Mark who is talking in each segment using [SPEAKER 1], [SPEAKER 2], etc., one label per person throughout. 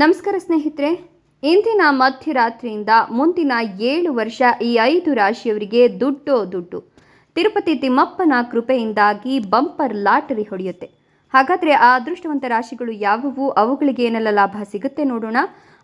[SPEAKER 1] ನಮಸ್ಕಾರ ಸ್ನೇಹಿತರೆ, ಇಂದಿನ ಮಧ್ಯರಾತ್ರಿಯಿಂದ ಮುಂದಿನ ಏಳು ವರ್ಷ ಈ ಐದು ರಾಶಿಯವರಿಗೆ ದುಡ್ಡು ದುಡ್ಡು. ತಿರುಪತಿ ತಿಮ್ಮಪ್ಪನ ಕೃಪೆಯಿಂದಾಗಿ ಬಂಪರ್ ಲಾಟರಿ ಹೊಡೆಯುತ್ತೆ. ಹಾಗಾದರೆ ಆ ಅದೃಷ್ಟವಂತ ರಾಶಿಗಳು ಯಾವುವು? ಅವುಗಳಿಗೆ ಏನೆಲ್ಲ ಲಾಭ ಸಿಗುತ್ತೆ ನೋಡೋಣ.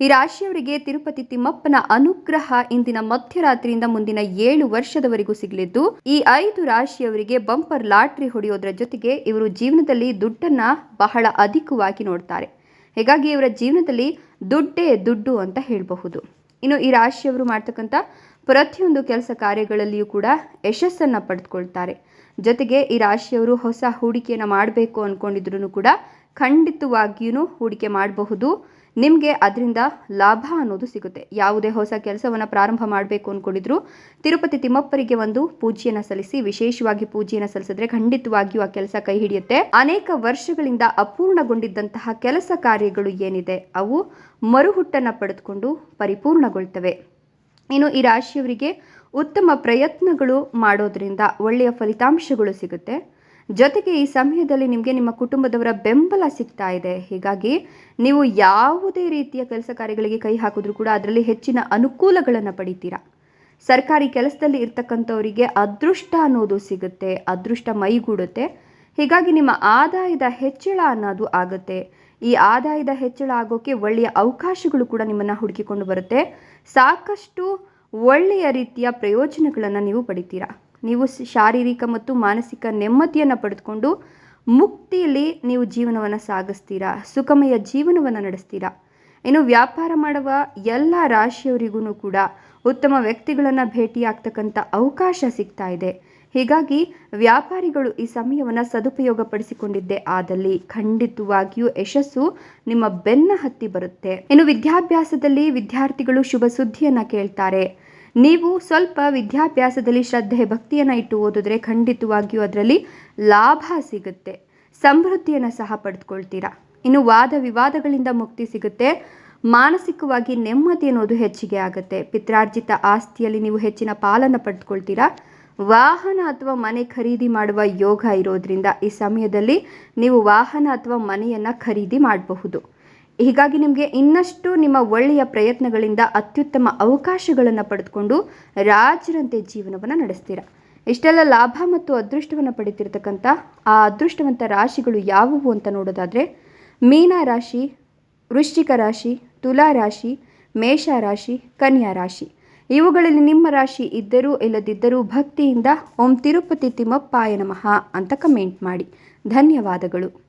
[SPEAKER 1] ಈ ರಾಶಿಯವರಿಗೆ ತಿರುಪತಿ ತಿಮ್ಮಪ್ಪನ ಅನುಗ್ರಹ ಇಂದಿನ ಮಧ್ಯರಾತ್ರಿಯಿಂದ ಮುಂದಿನ ಏಳು ವರ್ಷದವರೆಗೂ ಸಿಗಲಿದ್ದು, ಈ ಐದು ರಾಶಿಯವರಿಗೆ ಬಂಪರ್ ಲಾಟ್ರಿ ಹೊಡೆಯೋದ್ರ ಜೊತೆಗೆ ಇವರು ಜೀವನದಲ್ಲಿ ದುಡ್ಡನ್ನ ಬಹಳ ಅಧಿಕವಾಗಿ ನೋಡ್ತಾರೆ. ಹೀಗಾಗಿ ಇವರ ಜೀವನದಲ್ಲಿ ದುಡ್ಡೇ ದುಡ್ಡು ಅಂತ ಹೇಳಬಹುದು. ಇನ್ನು ಈ ರಾಶಿಯವರು ಮಾಡ್ತಕ್ಕಂಥ ಪ್ರತಿಯೊಂದು ಕೆಲಸ ಕಾರ್ಯಗಳಲ್ಲಿಯೂ ಕೂಡ ಯಶಸ್ಸನ್ನು ಪಡೆದುಕೊಳ್ತಾರೆ. ಜೊತೆಗೆ ಈ ರಾಶಿಯವರು ಹೊಸ ಹೂಡಿಕೆಯನ್ನು ಮಾಡಬೇಕು ಅಂದ್ಕೊಂಡಿದ್ರು ಕೂಡ ಖಂಡಿತವಾಗಿಯೂ ಹೂಡಿಕೆ ಮಾಡಬಹುದು. ನಿಮಗೆ ಅದರಿಂದ ಲಾಭ ಅನ್ನೋದು ಸಿಗುತ್ತೆ. ಯಾವುದೇ ಹೊಸ ಕೆಲಸವನ್ನು ಪ್ರಾರಂಭ ಮಾಡಬೇಕು ಅಂದ್ಕೊಂಡಿದ್ರು ತಿರುಪತಿ ತಿಮ್ಮಪ್ಪರಿಗೆ ಒಂದು ಪೂಜೆಯನ್ನು ಸಲ್ಲಿಸಿ, ವಿಶೇಷವಾಗಿ ಪೂಜೆಯನ್ನು ಸಲ್ಲಿಸಿದ್ರೆ ಖಂಡಿತವಾಗಿಯೂ ಆ ಕೆಲಸ ಕೈ ಹಿಡಿಯುತ್ತೆ. ಅನೇಕ ವರ್ಷಗಳಿಂದ ಅಪೂರ್ಣಗೊಂಡಿದ್ದಂತಹ ಕೆಲಸ ಕಾರ್ಯಗಳು ಏನಿದೆ, ಅವು ಮರುಹುಟ್ಟನ್ನು ಪಡೆದುಕೊಂಡು ಪರಿಪೂರ್ಣಗೊಳ್ತವೆ. ಇನ್ನು ಈ ರಾಶಿಯವರಿಗೆ ಉತ್ತಮ ಪ್ರಯತ್ನಗಳು ಮಾಡೋದ್ರಿಂದ ಒಳ್ಳೆಯ ಫಲಿತಾಂಶಗಳು ಸಿಗುತ್ತೆ. ಜೊತೆಗೆ ಈ ಸಮಯದಲ್ಲಿ ನಿಮಗೆ ನಿಮ್ಮ ಕುಟುಂಬದವರ ಬೆಂಬಲ ಸಿಗ್ತಾ ಇದೆ. ಹೀಗಾಗಿ ನೀವು ಯಾವುದೇ ರೀತಿಯ ಕೆಲಸ ಕಾರ್ಯಗಳಿಗೆ ಕೈ ಹಾಕಿದ್ರೂ ಕೂಡ ಅದರಲ್ಲಿ ಹೆಚ್ಚಿನ ಅನುಕೂಲಗಳನ್ನು ಪಡಿತೀರಾ. ಸರ್ಕಾರಿ ಕೆಲಸದಲ್ಲಿ ಇರ್ತಕ್ಕಂಥವರಿಗೆ ಅದೃಷ್ಟ ಅನ್ನೋದು ಸಿಗುತ್ತೆ, ಅದೃಷ್ಟ ಮೈಗೂಡುತ್ತೆ. ಹೀಗಾಗಿ ನಿಮ್ಮ ಆದಾಯದ ಹೆಚ್ಚಳ ಅನ್ನೋದು ಆಗುತ್ತೆ. ಈ ಆದಾಯದ ಹೆಚ್ಚಳ ಆಗೋಕ್ಕೆ ಒಳ್ಳೆಯ ಅವಕಾಶಗಳು ಕೂಡ ನಿಮ್ಮನ್ನು ಹುಡುಕಿಕೊಂಡು ಬರುತ್ತೆ. ಸಾಕಷ್ಟು ಒಳ್ಳೆಯ ರೀತಿಯ ಪ್ರಯೋಜನಗಳನ್ನು ನೀವು ಪಡಿತೀರಾ. ನೀವು ಶಾರೀರಿಕ ಮತ್ತು ಮಾನಸಿಕ ನೆಮ್ಮದಿಯನ್ನು ಪಡೆದುಕೊಂಡು ಮುಕ್ತಿಯಲ್ಲಿ ನೀವು ಜೀವನವನ್ನು ಸಾಗಿಸ್ತೀರಾ, ಸುಖಮಯ ಜೀವನವನ್ನು ನಡೆಸ್ತೀರಾ? ಇನ್ನು ವ್ಯಾಪಾರ ಮಾಡುವ ಎಲ್ಲ ರಾಶಿಯವರಿಗೂ ಕೂಡ ಉತ್ತಮ ವ್ಯಕ್ತಿಗಳನ್ನು ಭೇಟಿಯಾಗ್ತಕ್ಕಂಥ ಅವಕಾಶ ಸಿಗ್ತಾ ಇದೆ. ಹೀಗಾಗಿ ವ್ಯಾಪಾರಿಗಳು ಈ ಸಮಯವನ್ನು ಸದುಪಯೋಗಪಡಿಸಿಕೊಂಡಿದ್ದೇ ಆದಲ್ಲಿ ಖಂಡಿತವಾಗಿಯೂ ಯಶಸ್ಸು ನಿಮ್ಮ ಬೆನ್ನ ಹತ್ತಿ ಬರುತ್ತೆ. ಇನ್ನು ವಿದ್ಯಾಭ್ಯಾಸದಲ್ಲಿ ವಿದ್ಯಾರ್ಥಿಗಳು ಶುಭ ಸುದ್ದಿಯನ್ನು ಕೇಳ್ತಾರೆ. ನೀವು ಸ್ವಲ್ಪ ವಿದ್ಯಾಭ್ಯಾಸದಲ್ಲಿ ಶ್ರದ್ಧೆ ಭಕ್ತಿಯನ್ನು ಇಟ್ಟು ಓದಿದ್ರೆ ಖಂಡಿತವಾಗಿಯೂ ಅದರಲ್ಲಿ ಲಾಭ ಸಿಗುತ್ತೆ. ಸಮೃದ್ಧಿಯನ್ನು ಸಹ ಪಡೆದುಕೊಳ್ತೀರಾ ಇನ್ನು ವಾದ ವಿವಾದಗಳಿಂದ ಮುಕ್ತಿ ಸಿಗುತ್ತೆ. ಮಾನಸಿಕವಾಗಿ ನೆಮ್ಮದಿ ಅನ್ನೋದು ಹೆಚ್ಚಿಗೆ ಆಗುತ್ತೆ. ಪಿತ್ರಾರ್ಜಿತ ಆಸ್ತಿಯಲ್ಲಿ ನೀವು ಹೆಚ್ಚಿನ ಪಾಲನ್ನು ಪಡೆದುಕೊಳ್ತೀರಾ ವಾಹನ ಅಥವಾ ಮನೆ ಖರೀದಿ ಮಾಡುವ ಯೋಗ ಇರೋದ್ರಿಂದ ಈ ಸಮಯದಲ್ಲಿ ನೀವು ವಾಹನ ಅಥವಾ ಮನೆಯನ್ನು ಖರೀದಿ ಮಾಡಬಹುದು. ಹೀಗಾಗಿ ನಿಮಗೆ ಇನ್ನಷ್ಟು ನಿಮ್ಮ ಒಳ್ಳೆಯ ಪ್ರಯತ್ನಗಳಿಂದ ಅತ್ಯುತ್ತಮ ಅವಕಾಶಗಳನ್ನು ಪಡೆದುಕೊಂಡು ರಾಜರಂತೆ ಜೀವನವನ್ನು ನಡೆಸ್ತೀರ? ಇಷ್ಟೆಲ್ಲ ಲಾಭ ಮತ್ತು ಅದೃಷ್ಟವನ್ನು ಪಡಿತಿರ್ತಕ್ಕಂಥ ಆ ಅದೃಷ್ಟವಂತ ರಾಶಿಗಳು ಯಾವುವು ಅಂತ ನೋಡೋದಾದರೆ, ಮೀನ ರಾಶಿ, ವೃಶ್ಚಿಕ ರಾಶಿ, ತುಲಾ ರಾಶಿ, ಮೇಷ ರಾಶಿ, ಕನ್ಯಾ ರಾಶಿ. ಇವುಗಳಲ್ಲಿ ನಿಮ್ಮ ರಾಶಿ ಇದ್ದರೂ ಇಲ್ಲದಿದ್ದರೂ ಭಕ್ತಿಯಿಂದ ಓಂ ತಿರುಪತಿ ತಿಮ್ಮಪ್ಪಾಯ ನಮಃ ಅಂತ ಕಮೆಂಟ್ ಮಾಡಿ. ಧನ್ಯವಾದಗಳು.